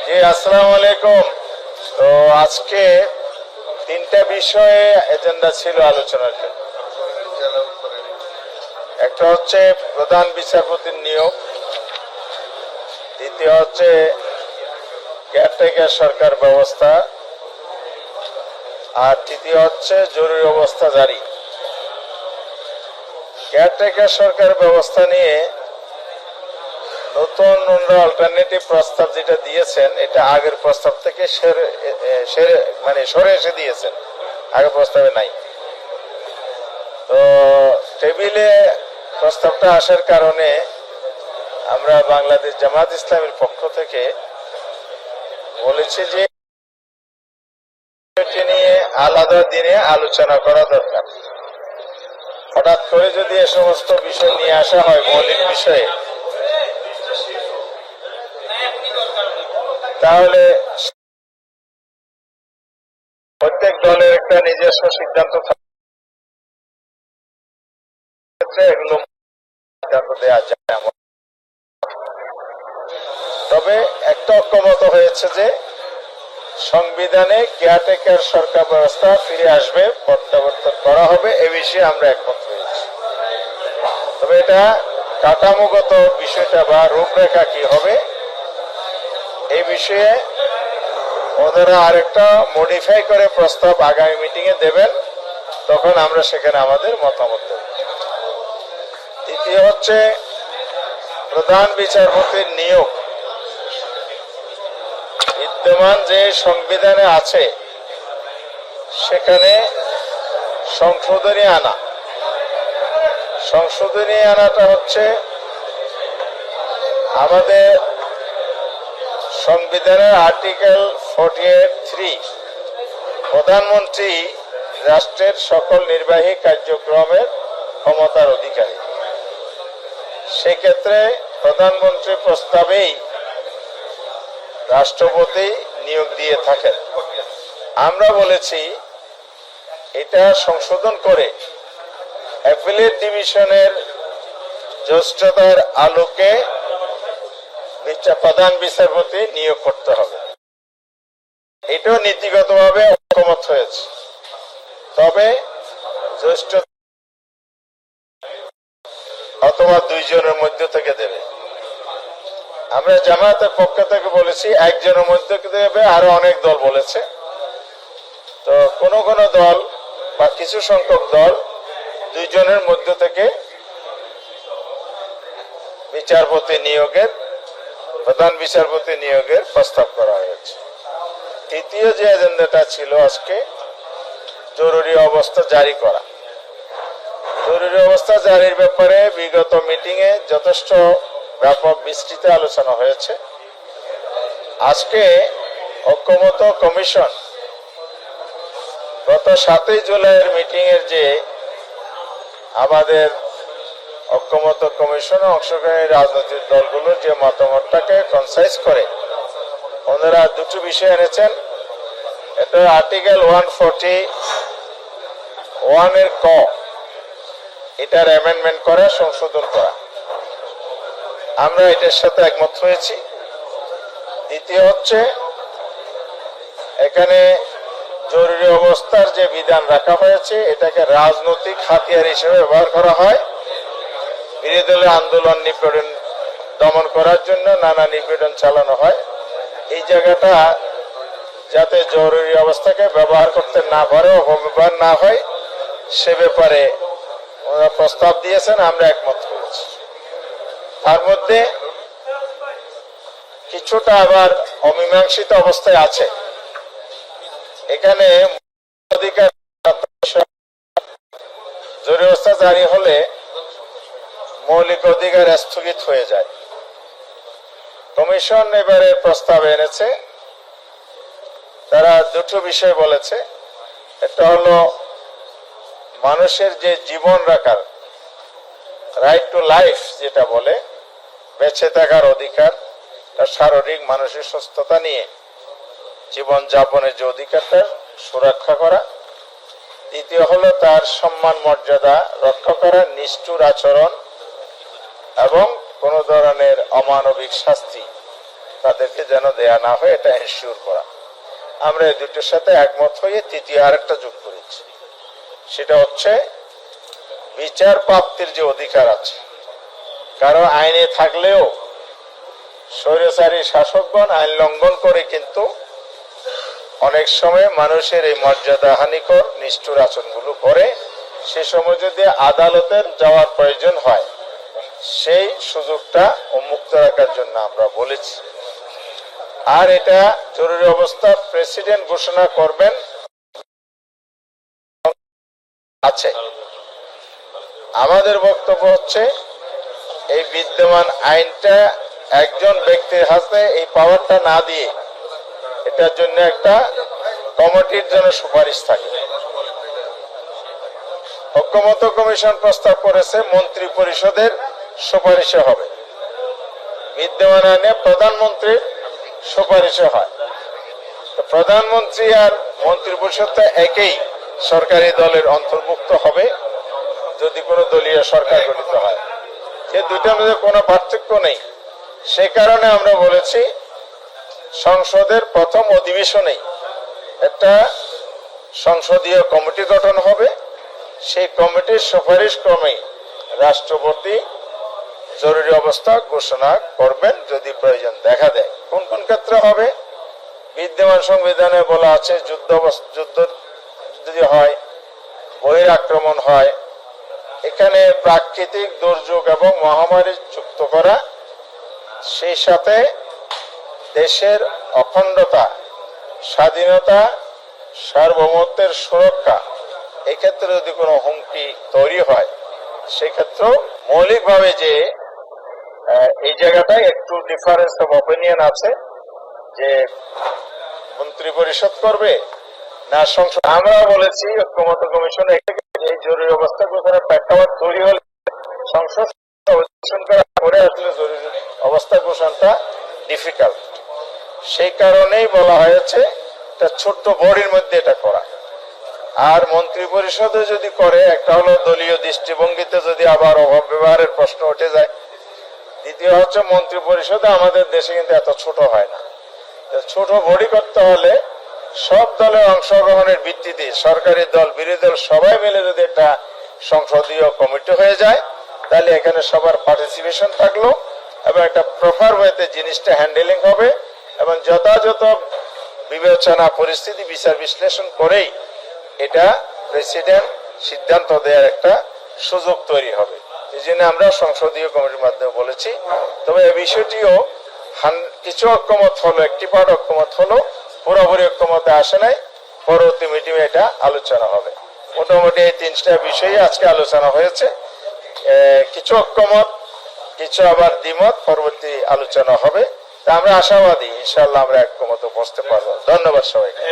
জি আলাইকুম। তো আজকে তিনটা বিষয়ে এজেন্ডা ছিল আলোচনার জন্য। একটা হচ্ছে প্রধান বিচারপতির নিয়োগ, দ্বিতীয় হচ্ছে কেয়ারটেকার সরকার ব্যবস্থা, আর তৃতীয় হচ্ছে জরুরি অবস্থা জারি। কেয়ারটেকার সরকার ব্যবস্থা নিয়ে নতুন অল্টারনেটিভ প্রস্তাব যেটা দিয়েছেন, এটা আগের প্রস্তাব থেকে সেরে সেরে মানে সরে এসে দিয়েছেন। আগের প্রস্তাবে নাই। তো টেবিলে প্রস্তাবটা আসার কারণে আমরা বাংলাদেশ জামাত ইসলামের পক্ষ থেকে বলেছি যে নিয়ে আলাদা দিনে আলোচনা করা দরকার। হঠাৎ করে যদি এ সমস্ত বিষয় নিয়ে আসা হয় মৌলিক বিষয়ে তাহলে প্রত্যেক দলের একটা নিজস্ব সিদ্ধান্ত এগুলো সিদ্ধান্ত দেওয়া যায় আমার। তবে একটা ঐক্যমত হয়েছে যে সংবিধানে কেয়ারটেকার সরকার ব্যবস্থা ফিরে আসবে, প্রত্যাবর্তন করা হবে, এ বিষয়ে আমরা একমত হয়েছি। তবে এটা কাঠামোগত বিষয়টা বা রূপরেখা কি হবে এই বিষয়ে ওনারা আরেকটা মডিফাই করে প্রস্তাব আগামী মিটিং এ দেবেন। তখন আমরা সেখানে আমাদের মতামত দেব। দ্বিতীয় হচ্ছে প্রধান বিচারপতির নিয়োগ। বিদ্যমান যে সংবিধানে আছে, সেখানে সংশোধনী আনা। সংশোধনী আনাটা হচ্ছে আমাদের সংবিধানের আর্টিকেল ফোর্টি এইট থ্রি। প্রধানমন্ত্রী রাষ্ট্রের সকল নির্বাহী কার্যক্রমের ক্ষমতার অধিকারী। সেক্ষেত্রে প্রধানমন্ত্রী প্রস্তাবেই রাষ্ট্রপতি নিয়োগ দিয়ে থাকেন। আমরা বলেছি, এটা সংশোধন করে অ্যাপিলেট ডিভিশনের জ্যেষ্ঠতার আলোকে প্রধান বিচারপতি নিয়োগ করতে হবে। এটাও নীতিগতভাবে ঐকমত হয়েছে। তবে জ্যেষ্ঠ অথবা দুইজনের মধ্য থেকে দেবে। আমরা জামায়াতের পক্ষ থেকে বলেছি, একজনের মধ্যে দেবে, আরও অনেক দল বলেছে। তো কোন কোন দল বা কিছু সংখ্যক দল দুইজনের মধ্য থেকে বিচারপতি নিয়োগের প্রধান বিচারপতি নিয়োগের প্রস্তাব করা হয়েছে। তৃতীয় যে এজেন্ডাটা ছিল আজকে জরুরি অবস্থা জারি করা। জরুরি অবস্থা জারির ব্যাপারে বিগত মিটিং এ যথেষ্ট ব্যাপক বিস্তৃত আলোচনা হয়েছে। আজকে ঐক্যমত কমিশন গত সাতই জুলাইয়ের মিটিং এর যে আমাদের ঐক্যমত কমিশনে অংশগ্রহণী রাজনৈতিক দলগুলোর যে মতামতটাকে কনসাইজ করে। ওনারা দুটো বিষয় এনেছেন। এটা আর্টিকেল ওয়ান ফোরটি ওয়ানের ক, এটার অ্যামেন্ডমেন্ট করা, সংশোধন করা। আমরা এটার সাথে একমত হয়েছি। দ্বিতীয় হচ্ছে, এখানে জরুরি অবস্থার যে বিধান রাখা হয়েছে, এটাকে রাজনৈতিক হাতিয়ার হিসেবে ব্যবহার করা হয়। বিরোধী আন্দোলন নিপীড়ন দমন করার জন্য নানা নিপীড়ন চালানো হয়। এই জায়গাটা যাতে জরুরি অবস্থাকে ব্যবহার করতে না পারে অপব্যবহার না হয়, সে ব্যাপারে ওনারা প্রস্তাব দিয়েছেন, আমরা একমত হয়েছি তার মধ্যে কিছুটা আবার অমীমাংসিত অবস্থায় আছে। এখানে অধিকার জরুরি অবস্থা জারি হলে মৌলিক অধিকার স্থগিত হয়ে যায়। কমিশন এবারে প্রস্তাব এনেছে। তারা দুটো বিষয় বলেছে। একটা হলো, মানুষের যে জীবন রাখার রাইট টু লাইফ যেটা বলে, বেঁচে থাকার অধিকার, তার শারীরিক, মানসিক সুস্থতা নিয়ে, জীবন যাপনের যে অধিকারটা, সুরক্ষা করা। দ্বিতীয় হলো, তার সম্মান, মর্যাদা রক্ষা করা নিষ্ঠুর আচরণ এবং কোন ধরনের অমানবিক শাস্তি তাদেরকে যেন দেয়া না হয়, এটা এনশিওর করা। আমরা এই দুটোর সাথে একমত হয়ে তৃতীয় আরেকটা যোগ করেছি। সেটা হচ্ছে, বিচার প্রাপ্তির যে অধিকার আছে কারণ আইনে থাকলেও স্বৈরাচারী শাসকগণ আইন লঙ্ঘন করে কিন্তু অনেক সময় মানুষের এই মর্যাদা হানিকর, নিষ্ঠুর আচরণগুলো করে। সে সময় যদি আদালতের যাওয়ার প্রয়োজন হয় সেই সুযোগটা উন্মুক্ত রাখার জন্য আমরা বলেছি। আর এটা জরুরি অবস্থা, প্রেসিডেন্ট ঘোষণা করবেন। আছে। আমাদের বক্তব্য হচ্ছে, এই বিদ্যমান আইনটা একজন ব্যক্তির হাতে এই পাওয়ারটা না দিয়ে এটার জন্য একটা কমিটির জন্য সুপারিশ থাকে। ঐক্যমত কমিশন প্রস্তাব করেছে মন্ত্রী পরিষদের সুপারিশে হবে। বিদ্যমান আইনে প্রধানমন্ত্রীর সুপারিশে হয়। প্রধানমন্ত্রী আর মন্ত্রী পরিষদ তো একই সরকারি দলের অন্তর্ভুক্ত হবে, যদি কোনো দলীয় সরকার গঠিত হয়। এ দুইটার মধ্যে কোনো পার্থক্য নেই। সে কারণে আমরা বলেছি, সংসদের প্রথম অধিবেশনেই একটা সংসদীয় কমিটি গঠন হবে। সেই কমিটির সুপারিশ ক্রমে রাষ্ট্রপতি জরুরি অবস্থা ঘোষণা করবেন যদি প্রয়োজন দেখা দেয়। কোন কোন ক্ষেত্রে হবে? বিদ্যমান সংবিধানে বলা আছে, যুদ্ধ যুদ্ধ যদি হয়, বহির আক্রমণ হয়, এখানে প্রাকৃতিক দুর্যোগ এবং মহামারী যুক্ত করা, সেই সাথে দেশের অখণ্ডতা, স্বাধীনতা, সার্বভৌমত্বের সুরক্ষা, এক্ষেত্রে যদি কোনো হুমকি তৈরি হয়, সেক্ষেত্রেও মৌলিকভাবে যে এই জায়গাটায় একটু ডিফারেন্স অফ অপিনিয়ন আছে যে মন্ত্রী পরিষদ করবে না সংসদ। আমরা বলেছি, ঐক্যমত কমিশন এই জরুরি অবস্থা ঘোষণার প্রেক্ষাপট তৈরি হলে সংসদ করার পরে আসলে জরুরি অবস্থা ঘোষণাটা ডিফিকাল্ট সেই কারণেই বলা হয়েছে, একটা ছোট্ট বডির মধ্যে এটা করা। আর মন্ত্রী পরিষদে যদি করে, একটা হলো দলীয় দৃষ্টিভঙ্গিতে যদি আবার অভাব ব্যবহারের প্রশ্ন উঠে যায় দ্বিতীয় হচ্ছে মন্ত্রী পরিষদে আমাদের দেশে কিন্তু এত ছোট হয় না। ছোট বডি করতে হলে সব দলের অংশগ্রহণের ভিত্তিতে সরকারি দল, বিরোধী দল সবাই মিলে যদি একটা সংসদীয় কমিটি হয়ে যায়, তাহলে এখানে সবার পার্টিসিপেশন থাকল এবং একটা প্রপার ওয়েতে জিনিসটা হ্যান্ডেলিং হবে এবং যথাযথ বিবেচনা, পরিস্থিতি বিচার বিশ্লেষণ করেই এটা প্রেসিডেন্ট সিদ্ধান্ত দেওয়ার একটা সুযোগ তৈরি হবে। এই জন্য আমরা সংসদীয় কমিটির মাধ্যমে বলেছি। তবে এই বিষয়টিও কিছু ঐক্যমত হলো, একটি পার্ট ঐক্যমত হলো, পুরোপুরি ঐক্যমতে আসে নাই, পরবর্তী মিটিং এটা আলোচনা হবে। মোটামুটি এই তিনটা বিষয়ে আজকে আলোচনা হয়েছে। কিছু ঐক্যমত, কিছু আবার দ্বিমত, পরবর্তী আলোচনা হবে। তা আমরা আশাবাদী ইনশাল্লাহ আমরা ঐক্যমত বসতে পারব। ধন্যবাদ সবাইকে।